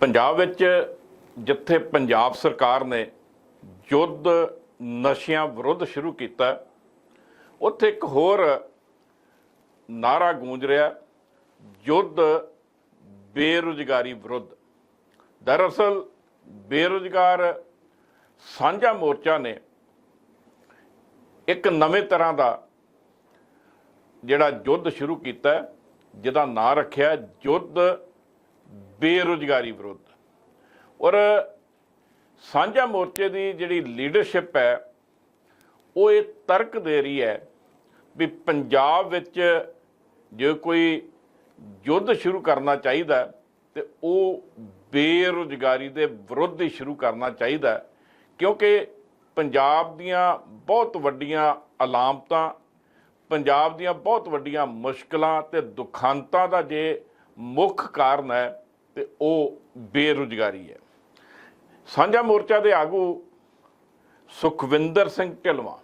ਪੰਜਾਬ ਵਿੱਚ ਜਿੱਥੇ ਪੰਜਾਬ ਸਰਕਾਰ ਨੇ ਯੁੱਧ ਨਸ਼ਿਆਂ ਵਿਰੁੱਧ ਸ਼ੁਰੂ ਕੀਤਾ, ਉੱਥੇ ਇੱਕ ਹੋਰ ਨਾਰਾ ਗੂੰਜ ਰਿਹਾ, ਯੁੱਧ ਬੇਰੁਜ਼ਗਾਰੀ ਵਿਰੁੱਧ। ਦਰਅਸਲ ਬੇਰੁਜ਼ਗਾਰ ਸਾਂਝਾ ਮੋਰਚਾ ਨੇ ਇੱਕ ਨਵੇਂ ਤਰ੍ਹਾਂ ਦਾ ਜਿਹੜਾ ਯੁੱਧ ਸ਼ੁਰੂ ਕੀਤਾ, ਜਿਹਦਾ ਨਾਂ ਰੱਖਿਆ ਯੁੱਧ ਬੇਰੁਜ਼ਗਾਰੀ ਵਿਰੁੱਧ। ਔਰ ਸਾਂਝਾ ਮੋਰਚੇ ਦੀ ਜਿਹੜੀ ਲੀਡਰਸ਼ਿਪ ਹੈ ਉਹ ਇਹ ਤਰਕ ਦੇ ਰਹੀ ਹੈ ਵੀ ਪੰਜਾਬ ਵਿੱਚ ਜੇ ਕੋਈ ਯੁੱਧ ਸ਼ੁਰੂ ਕਰਨਾ ਚਾਹੀਦਾ ਹੈ, ਤੇ ਉਹ ਬੇਰੁਜ਼ਗਾਰੀ ਦੇ ਵਿਰੁੱਧ ਹੀ ਸ਼ੁਰੂ ਕਰਨਾ ਚਾਹੀਦਾ ਕਿਉਂਕਿ ਪੰਜਾਬ ਦੀਆਂ ਬਹੁਤ ਵੱਡੀਆਂ ਅਲਾਮਤਾਂ ਪੰਜਾਬ ਦੀਆਂ ਬਹੁਤ ਵੱਡੀਆਂ ਮੁਸ਼ਕਲਾਂ ਤੇ ਦੁਖਾਂਤਾਂ ਦਾ ਜੇ ਮੁੱਖ ਕਾਰਨ ਹੈ ਤੇ ਉਹ ਬੇਰੁਜ਼ਗਾਰੀ ਹੈ। ਸਾਂਝਾ ਮੋਰਚਾ ਦੇ ਆਗੂ ਸੁਖਵਿੰਦਰ ਸਿੰਘ ਢਿਲਵਾਂ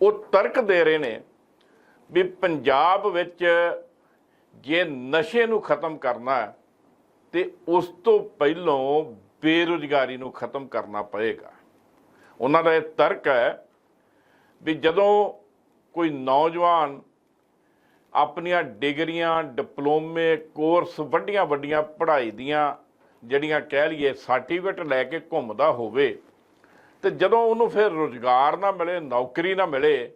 ਉਹ ਤਰਕ ਦੇ ਰਹੇ ਨੇ ਵੀ ਪੰਜਾਬ ਵਿੱਚ ਜੇ ਨਸ਼ੇ ਨੂੰ ਖਤਮ ਕਰਨਾ ਹੈ, ਤੇ ਉਸ ਤੋਂ ਪਹਿਲਾਂ ਬੇਰੁਜ਼ਗਾਰੀ ਨੂੰ ਖਤਮ ਕਰਨਾ ਪਏਗਾ। ਉਹਨਾਂ ਦਾ ਇਹ ਤਰਕ ਹੈ ਵੀ ਜਦੋਂ ਕੋਈ ਨੌਜਵਾਨ ਆਪਣੀਆਂ ਡਿਗਰੀਆਂ, ਡਿਪਲੋਮੇ, ਕੋਰਸ, ਵੱਡੀਆਂ ਵੱਡੀਆਂ ਪੜ੍ਹਾਈ ਦੀਆਂ ਜਿਹੜੀਆਂ ਕਹਿ ਲਈਏ ਸਰਟੀਫਿਕੇਟ ਲੈ ਕੇ ਘੁੰਮਦਾ ਹੋਵੇ ਤੇ ਜਦੋਂ ਉਹਨੂੰ ਫਿਰ ਰੁਜ਼ਗਾਰ ਨਾ ਮਿਲੇ, ਨੌਕਰੀ ਨਾ ਮਿਲੇ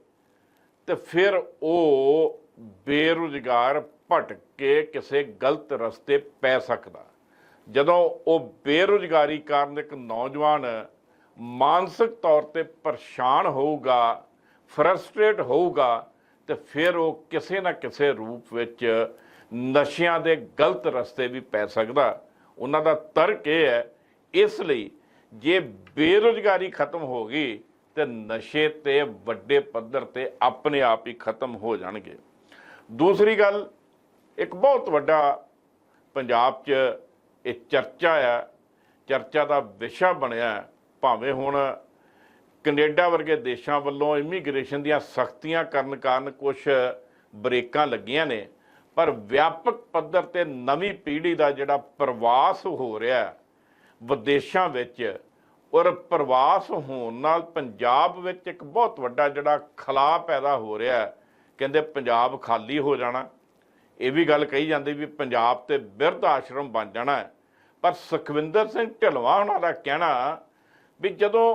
ਤੇ ਫਿਰ ਉਹ ਬੇਰੁਜ਼ਗਾਰ ਭਟਕ ਕੇ ਕਿਸੇ ਗਲਤ ਰਸਤੇ ਪੈ ਸਕਦਾ। ਜਦੋਂ ਉਹ ਬੇਰੁਜ਼ਗਾਰੀ ਕਾਰਨ ਇੱਕ ਨੌਜਵਾਨ ਮਾਨਸਿਕ ਤੌਰ ਤੇ ਪਰੇਸ਼ਾਨ ਹੋਊਗਾ ਫਰਸਟ੍ਰੇਟ ਹੋਊਗਾ ਤੇ ਫਿਰ ਉਹ ਕਿਸੇ ਨਾ ਕਿਸੇ ਰੂਪ ਵਿੱਚ ਨਸ਼ਿਆਂ ਦੇ ਗਲਤ ਰਸਤੇ ਵੀ ਪੈ ਸਕਦਾ। ਉਹਨਾਂ ਦਾ ਤਰਕ ਇਹ ਹੈ, ਇਸ ਲਈ ਜੇ ਬੇਰੁਜ਼ਗਾਰੀ ਖਤਮ ਹੋ ਗਈ ਤੇ ਨਸ਼ੇ ਤੇ ਵੱਡੇ ਪੱਧਰ ਤੇ ਆਪਣੇ ਆਪ ਹੀ ਖਤਮ ਹੋ ਜਾਣਗੇ। ਦੂਸਰੀ ਗੱਲ, ਇੱਕ ਬਹੁਤ ਵੱਡਾ ਪੰਜਾਬ 'ਚ ਇਹ ਚਰਚਾ ਆ ਚਰਚਾ ਦਾ ਵਿਸ਼ਾ ਬਣਿਆ ਭਾਵੇਂ ਹੁਣ ਕੈਨੇਡਾ ਵਰਗੇ ਦੇਸ਼ਾਂ ਵੱਲੋਂ ਇਮੀਗ੍ਰੇਸ਼ਨ ਦੀਆਂ ਸਖਤੀਆਂ ਕਰਨ ਕਾਰਨ ਕੁਝ ਬ੍ਰੇਕਾਂ ਲੱਗੀਆਂ ਨੇ, ਪਰ ਵਿਆਪਕ ਪੱਧਰ ਤੇ ਨਵੀਂ ਪੀੜ੍ਹੀ ਦਾ ਜਿਹੜਾ ਪ੍ਰਵਾਸ ਹੋ ਰਿਹਾ ਵਿਦੇਸ਼ਾਂ ਵਿੱਚ, ਔਰ ਪ੍ਰਵਾਸ ਹੋਣ ਨਾਲ ਪੰਜਾਬ ਵਿੱਚ ਇੱਕ ਬਹੁਤ ਵੱਡਾ ਜਿਹੜਾ ਖਲਾ ਪੈਦਾ ਹੋ ਰਿਹਾ ਕਹਿੰਦੇ ਪੰਜਾਬ ਖਾਲੀ ਹੋ ਜਾਣਾ। ਇਹ ਵੀ ਗੱਲ ਕਹੀ ਜਾਂਦੀ ਵੀ ਪੰਜਾਬ ਤੇ ਬਿਰਧ ਆਸ਼ਰਮ ਬਣ ਜਾਣਾ ਪਰ ਸੁਖਵਿੰਦਰ ਸਿੰਘ ਢਿਲਵਾਂ ਉਹਨਾਂ ਦਾ ਕਹਿਣਾ ਵੀ ਜਦੋਂ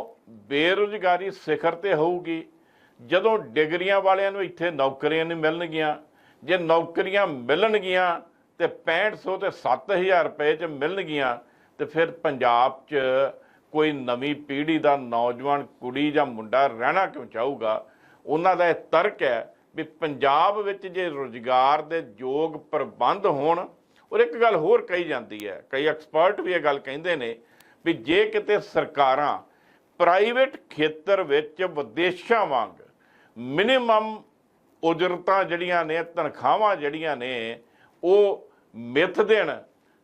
ਬੇਰੁਜ਼ਗਾਰੀ ਸਿਖਰ ਤੇ ਹੋਊਗੀ, ਜਦੋਂ ਡਿਗਰੀਆਂ ਵਾਲਿਆਂ ਨੂੰ ਇੱਥੇ ਨੌਕਰੀਆਂ ਨਹੀਂ ਮਿਲਣਗੀਆਂ, ਜੇ ਨੌਕਰੀਆਂ ਮਿਲਣਗੀਆਂ ਤੇ 6500 ਤੇ 7000 ਰੁਪਏ ਚ ਮਿਲਣਗੀਆਂ, ਤੇ ਫਿਰ ਪੰਜਾਬ 'ਚ ਕੋਈ ਨਵੀਂ ਪੀੜ੍ਹੀ ਦਾ ਨੌਜਵਾਨ ਕੁੜੀ ਜਾਂ ਮੁੰਡਾ ਰਹਿਣਾ ਕਿਉਂ ਚਾਹੂਗਾ? ਉਹਨਾਂ ਦਾ ਇਹ ਤਰਕ ਹੈ ਵੀ ਪੰਜਾਬ ਵਿੱਚ ਜੇ ਰੁਜ਼ਗਾਰ ਦੇ ਯੋਗ ਪ੍ਰਬੰਧ ਹੋਣ, ਔਰ ਇੱਕ ਗੱਲ ਹੋਰ ਕਹੀ ਜਾਂਦੀ ਹੈ, ਕਈ ਐਕਸਪਰਟ ਵੀ ਇਹ ਗੱਲ ਕਹਿੰਦੇ ਨੇ ਵੀ ਜੇ ਕਿਤੇ ਸਰਕਾਰਾਂ ਪ੍ਰਾਈਵੇਟ ਖੇਤਰ ਵਿੱਚ ਵਿਦੇਸ਼ਾਂ ਵਾਂਗ ਮਿਨੀਮਮ ਉਜਰਤਾਂ ਜਿਹੜੀਆਂ ਨੇ, ਤਨਖਾਹਾਂ ਜਿਹੜੀਆਂ ਨੇ, ਉਹ ਮਿੱਥ ਦੇਣ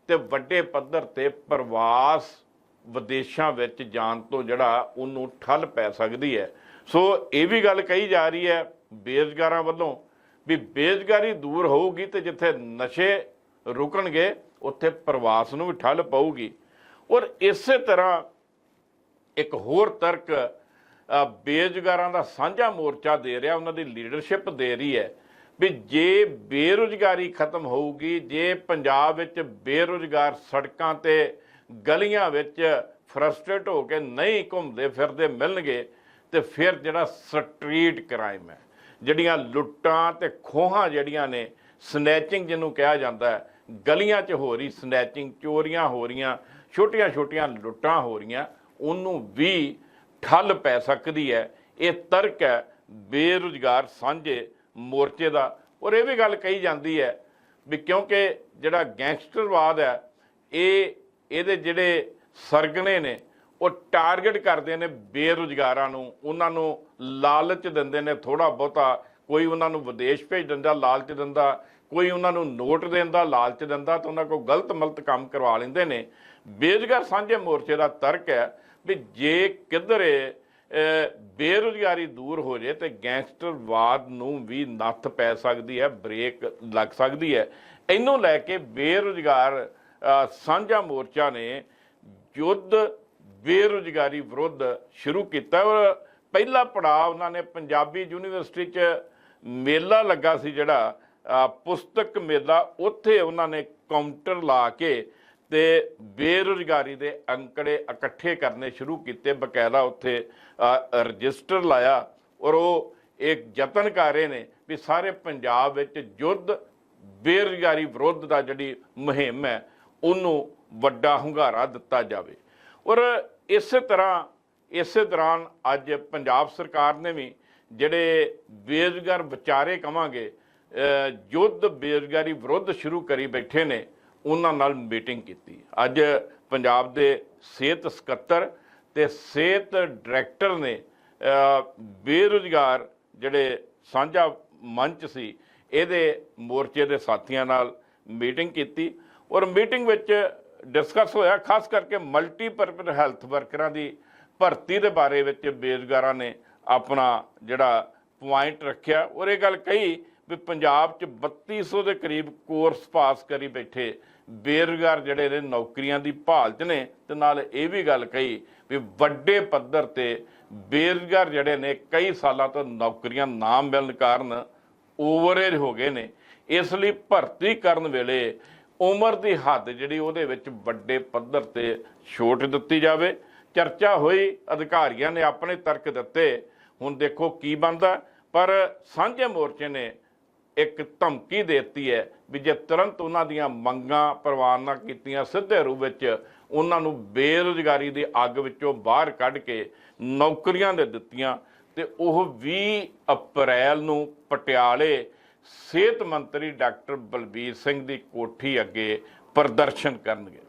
ਤੇ ਵੱਡੇ ਪੱਧਰ ਤੇ ਪ੍ਰਵਾਸ ਵਿਦੇਸ਼ਾਂ ਵਿੱਚ ਜਾਣ ਤੋਂ ਜਿਹੜਾ ਉਹਨੂੰ ਠੱਲ ਪੈ ਸਕਦੀ ਹੈ। ਸੋ ਇਹ ਵੀ ਗੱਲ ਕਹੀ ਜਾ ਰਹੀ ਹੈ ਬੇਰੁਜ਼ਗਾਰਾਂ ਵੱਲੋਂ ਵੀ ਬੇਰੁਜ਼ਗਾਰੀ ਦੂਰ ਹੋਊਗੀ ਤੇ ਜਿੱਥੇ ਨਸ਼ੇ ਰੁਕਣਗੇ, ਉੱਥੇ ਪ੍ਰਵਾਸ ਨੂੰ ਵੀ ਠੱਲ ਪਊਗੀ। ਔਰ ਇਸੇ ਤਰ੍ਹਾਂ ਇੱਕ ਹੋਰ ਤਰਕ ਬੇਰੁਜ਼ਗਾਰਾਂ ਦਾ ਸਾਂਝਾ ਮੋਰਚਾ ਦੇ ਰਿਹਾ, ਉਹਨਾਂ ਦੀ ਲੀਡਰਸ਼ਿਪ ਦੇ ਰਹੀ ਹੈ ਵੀ ਜੇ ਬੇਰੁਜ਼ਗਾਰੀ ਖਤਮ ਹੋਊਗੀ, ਜੇ ਪੰਜਾਬ ਵਿੱਚ ਬੇਰੁਜ਼ਗਾਰ ਸੜਕਾਂ ਤੇ ਗਲੀਆਂ ਵਿੱਚ ਫਰਸਟ੍ਰੇਟ ਹੋ ਕੇ ਨਹੀਂ ਘੁੰਮਦੇ ਫਿਰਦੇ ਮਿਲਣਗੇ, ਤੇ ਫਿਰ ਜਿਹੜਾ ਸਟਰੀਟ ਕ੍ਰਾਈਮ ਹੈ, ਜਿਹੜੀਆਂ ਲੁੱਟਾਂ ਤੇ ਖੋਹਾਂ ਜਿਹੜੀਆਂ ਨੇ ਸਨੈਚਿੰਗ ਜਿਹਨੂੰ ਕਿਹਾ ਜਾਂਦਾ ਹੈ, ਗਲੀਆਂ 'ਚ ਹੋ ਰਹੀ ਸਨੈਚਿੰਗ ਚੋਰੀਆਂ ਹੋ ਰਹੀਆਂ ਛੋਟੀਆਂ-ਛੋਟੀਆਂ ਲੁੱਟਾਂ ਹੋ ਰਹੀਆਂ, ਉਹਨੂੰ ਵੀ ਠੱਲ ਪੈ ਸਕਦੀ ਹੈ। ਇਹ ਤਰਕ ਹੈ, ਬੇਰੁਜ਼ਗਾਰ ਸਾਂਝੇ ਮੋਰਚੇ ਦਾ। ਔਰ ਇਹ ਵੀ ਗੱਲ ਕਹੀ ਜਾਂਦੀ ਹੈ ਵੀ ਕਿਉਂਕਿ ਜਿਹੜਾ ਗੈਂਗਸਟਰਵਾਦ ਹੈ, ਇਹ ਇਹਦੇ ਜਿਹੜੇ ਸਰਗਣੇ ਨੇ, ਉਹ ਟਾਰਗੇਟ ਕਰਦੇ ਨੇ ਬੇਰੁਜ਼ਗਾਰਾਂ ਨੂੰ। ਉਹਨਾਂ ਨੂੰ ਲਾਲਚ ਦਿੰਦੇ ਨੇ ਥੋੜਾ ਬਹੁਤਾ। ਕੋਈ ਉਹਨਾਂ ਨੂੰ ਵਿਦੇਸ਼ ਭੇਜ ਦਿੰਦਾ, ਲਾਲਚ ਦਿੰਦਾ। ਕੋਈ ਉਹਨਾਂ ਨੂੰ ਨੋਟ ਦਿੰਦਾ ਲਾਲਚ ਦਿੰਦਾ ਤਾਂ ਉਹਨਾਂ ਕੋਲ ਗਲਤ ਮਲਤ ਕੰਮ ਕਰਵਾ ਲੈਂਦੇ ਨੇ। ਬੇਰੁਜ਼ਗਾਰ ਸਾਂਝੇ ਮੋਰਚੇ ਦਾ ਤਰਕ ਹੈ ਵੀ ਜੇ ਕਿਧਰੇ ਬੇਰੁਜ਼ਗਾਰੀ ਦੂਰ ਹੋ ਜੇ ਤੇ ਗੈਂਗਸਟਰਵਾਦ ਨੂੰ ਵੀ ਨੱਥ ਪੈ ਸਕਦੀ ਹੈ, ਬ੍ਰੇਕ ਲੱਗ ਸਕਦੀ ਹੈ। ਇਹਨੂੰ ਲੈ ਕੇ ਬੇਰੁਜ਼ਗਾਰ ਸਾਂਝਾ ਮੋਰਚਾ ਨੇ ਯੁੱਧ ਬੇਰੁਜ਼ਗਾਰੀ ਵਿਰੁੱਧ ਸ਼ੁਰੂ ਕੀਤਾ ਔਰ ਪਹਿਲਾ ਪੜਾਅ ਉਹਨਾਂ ਨੇ ਪੰਜਾਬੀ ਯੂਨੀਵਰਸਿਟੀ 'ਚ ਮੇਲਾ ਲੱਗਾ ਸੀ ਜਿਹੜਾ ਪੁਸਤਕ ਮੇਲਾ। ਉੱਥੇ ਉਹਨਾਂ ਨੇ ਕਾਊਂਟਰ ਲਾ ਕੇ ਤੇ ਬੇਰੁਜ਼ਗਾਰੀ ਦੇ ਅੰਕੜੇ ਇਕੱਠੇ ਕਰਨੇ ਸ਼ੁਰੂ ਕੀਤੇ। ਬਕਾਇਦਾ ਉੱਥੇ ਰਜਿਸਟਰ ਲਾਇਆ ਔਰ ਉਹ ਇੱਕ ਯਤਨ ਕਰ ਰਹੇ ਨੇ ਵੀ ਸਾਰੇ ਪੰਜਾਬ ਵਿੱਚ ਯੁੱਧ ਬੇਰੁਜ਼ਗਾਰੀ ਵਿਰੁੱਧ ਦਾ ਜਿਹੜੀ ਮੁਹਿੰਮ ਹੈ, ਉਹਨੂੰ ਵੱਡਾ ਹੁੰਗਾਰਾ ਦਿੱਤਾ ਜਾਵੇ। ਔਰ ਇਸੇ ਤਰ੍ਹਾਂ, ਇਸੇ ਦੌਰਾਨ ਅੱਜ ਪੰਜਾਬ ਸਰਕਾਰ ਨੇ ਵੀ ਜਿਹੜੇ ਬੇਰੁਜ਼ਗਾਰ ਵਿਚਾਰੇ ਕਵਾਂਗੇ ਯੁੱਧ ਬੇਰੁਜ਼ਗਾਰੀ ਵਿਰੁੱਧ ਸ਼ੁਰੂ ਕਰੀ ਬੈਠੇ ਨੇ ਉਹਨਾਂ ਨਾਲ ਮੀਟਿੰਗ ਕੀਤੀ। ਅੱਜ ਪੰਜਾਬ ਦੇ ਸਿਹਤ ਸਕੱਤਰ ਤੇ ਸਿਹਤ ਡਾਇਰੈਕਟਰ ਨੇ ਬੇਰੁਜ਼ਗਾਰ ਜਿਹੜੇ ਸਾਂਝਾ ਮੰਚ ਸੀ, ਇਹਦੇ ਮੋਰਚੇ ਦੇ ਸਾਥੀਆਂ ਨਾਲ ਮੀਟਿੰਗ ਕੀਤੀ ਔਰ ਮੀਟਿੰਗ ਵਿੱਚ ਡਿਸਕਸ ਹੋਇਆ, ਖਾਸ ਕਰਕੇ ਮਲਟੀਪਰਪਸ ਹੈਲਥ ਵਰਕਰਾਂ ਦੀ ਭਰਤੀ ਦੇ ਬਾਰੇ ਵਿੱਚ ਬੇਰੁਜ਼ਗਾਰਾਂ ਨੇ ਆਪਣਾ ਜਿਹੜਾ ਪੁਆਇੰਟ ਰੱਖਿਆ ਔਰ ਇਹ ਗੱਲ ਕਹੀ ਵੀ ਪੰਜਾਬ 'ਚ 3200 ਦੇ ਕਰੀਬ ਕੋਰਸ ਪਾਸ ਕਰੀ ਬੈਠੇ। ਬੇਰੁਜ਼ਗਾਰ ਜਿਹੜੇ ਨੇ ਨੌਕਰੀਆਂ ਦੀ ਭਾਲ 'ਚ ਨੇ ਤੇ ਨਾਲ ਇਹ ਵੀ ਗੱਲ ਕਹੀ ਵੀ ਵੱਡੇ ਪੱਧਰ ਤੇ ਬੇਰੁਜ਼ਗਾਰ ਜਿਹੜੇ ਨੇ ਕਈ ਸਾਲਾਂ ਤੋਂ ਨੌਕਰੀਆਂ ਨਾ ਮਿਲਣ ਕਾਰਨ ਓਵਰਏਜ ਹੋ ਗਏ ਨੇ। ਇਸ ਲਈ ਭਰਤੀ ਕਰਨ ਵੇਲੇ ਉਮਰ ਦੀ ਹੱਦ ਜਿਹੜੀ ਉਹਦੇ ਵਿੱਚ ਵੱਡੇ ਪੱਧਰ ਤੇ ਛੋਟ ਦਿੱਤੀ ਜਾਵੇ। ਚਰਚਾ ਹੋਈ, ਅਧਿਕਾਰੀਆਂ ਨੇ ਆਪਣੇ ਤਰਕ ਦਿੱਤੇ। ਹੁਣ ਦੇਖੋ ਕੀ ਬਣਦਾ। ਪਰ ਸਾਂਝੇ ਮੋਰਚੇ ਨੇ ਇੱਕ ਧਮਕੀ ਦਿੱਤੀ ਹੈ ਵੀ ਜੇ ਤੁਰੰਤ ਉਹਨਾਂ ਦੀਆਂ ਮੰਗਾਂ ਪ੍ਰਵਾਨ ਨਾ ਕੀਤੀਆਂ ਸਿੱਧੇ ਰੂਪ ਵਿੱਚ ਉਹਨਾਂ ਨੂੰ ਬੇਰੁਜ਼ਗਾਰੀ ਦੀ ਅੱਗ ਵਿੱਚੋਂ ਬਾਹਰ ਕੱਢ ਕੇ ਨੌਕਰੀਆਂ ਦੇ ਦਿੱਤੀਆਂ ਤੇ ਉਹ 20 ਅਪ੍ਰੈਲ ਨੂੰ ਪਟਿਆਲੇ ਸਿਹਤ ਮੰਤਰੀ ਡਾਕਟਰ ਬਲਬੀਰ ਸਿੰਘ ਦੀ ਕੋਠੀ ਅੱਗੇ ਪ੍ਰਦਰਸ਼ਨ ਕਰਨਗੇ।